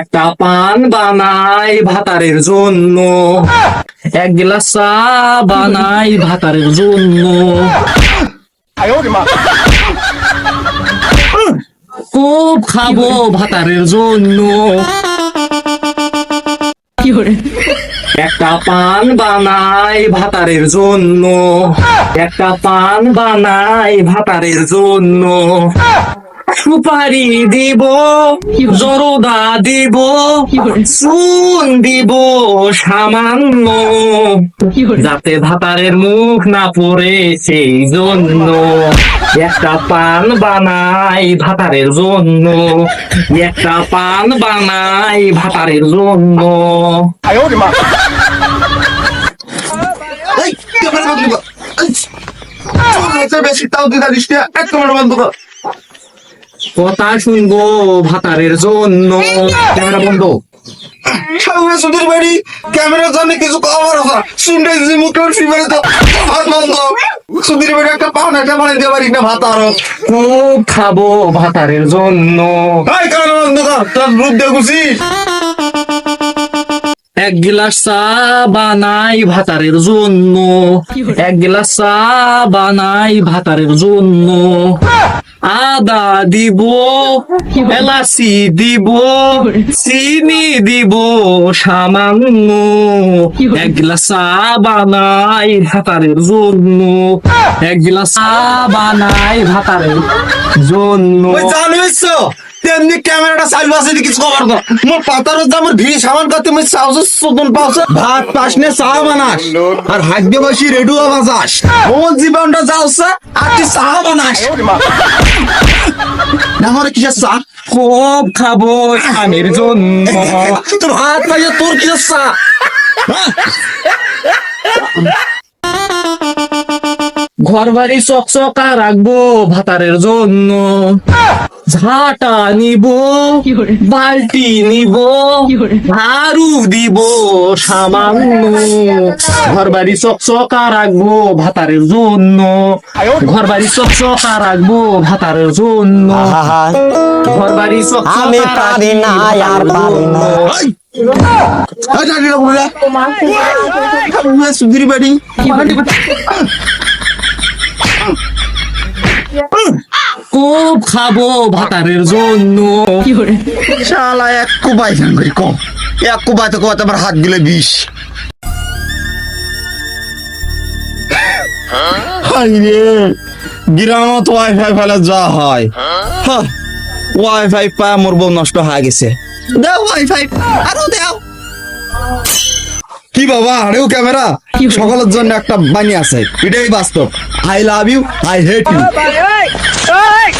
একটা পান বানাই ভাতারের জন্য। এক গ্লাস চা বানাই ভাতারের জন্য। খুব খাব ভাতারের জন্য। একটা পান বানাই ভাতারের জন্য। একটা পান বানাই ভাতারের জন্য। সুপারি দিব, জরদা দিব, চুন দিব সামান্য। যাতে ভাতারের মুখ না পড়ে সেই জন্য। একটা পান বানাই ভাতারের জন্য। একটা পান বানাই ভাতারের জন্য। কথা শুনব ভাতারের জন্য। ক্যামেরা বন্ধ। সামনে সুধীর বাড়ি ক্যামেরার জন্য কিছু খবর আছে। শুনতে যে মুখের ফিমারে তো। ভাত বন্ধ। সুধীর বাড়ি একটা পান না ভাত আরও খুব খাব ভাতারের জন্য। বন্ধ কর তোর রূপ দেখুছিস এক গিলাস চা বানাই ভাতারের জন্য। এক গিলাস চা বানাই ভাতারের জন্য। আদা দিব, এলাচি দিব, চিনি দিব, সামান্য এক গিলাস চা বানাই ভাতারের জন্য। এক গিলাস চা বানাই ভাতারের তেমনি ক্যামেরাটা চালু আছে নি কিছু খবর তো মোর পাতার আমার সামান করতে মুই চাউস সুদন পাউস ভাত পাস নে, চা বানাস। আর ভাগ্য বসি রেডুয়া বাজাস। মোর জীবনটা যাওস আর তুই চা বানাস। না কিসের চা? খুব খাব স্বামীর জন্য। তোর হাত পাইয়ে তোর কিসের চা? ঘর বাড়ি চকচকা রাখব ভাতারের জন্য ঝাঁটা নিব বালতি নিব ঝাড়ু দিব সামান্য ঘর বাড়ি চকচকা রাখব ভাতারের জন্য ঘর বাড়ি চকচকা রাখব ভাতারের জন্য ঘর বাড়ি চকচকা আমি পারি না, আর পারি না। সুধীর বাড়ি খুব খাব ভাতারের জন্য শালা এক করি কম এক তো আমার হাত দিলে বিষ হাই রে গ্রামত ওয়াইফাই ফেলে যা হয় হ্যাঁ, ওয়াইফাই পায় মোর বউ নষ্ট হয়ে গেছে দাও ওয়াইফাই আরও দাও কি বাবা আরেও ক্যামেরা সকলের জন্য একটা বানিয়ে আছে এটাই বাস্তব I love you I hate you এই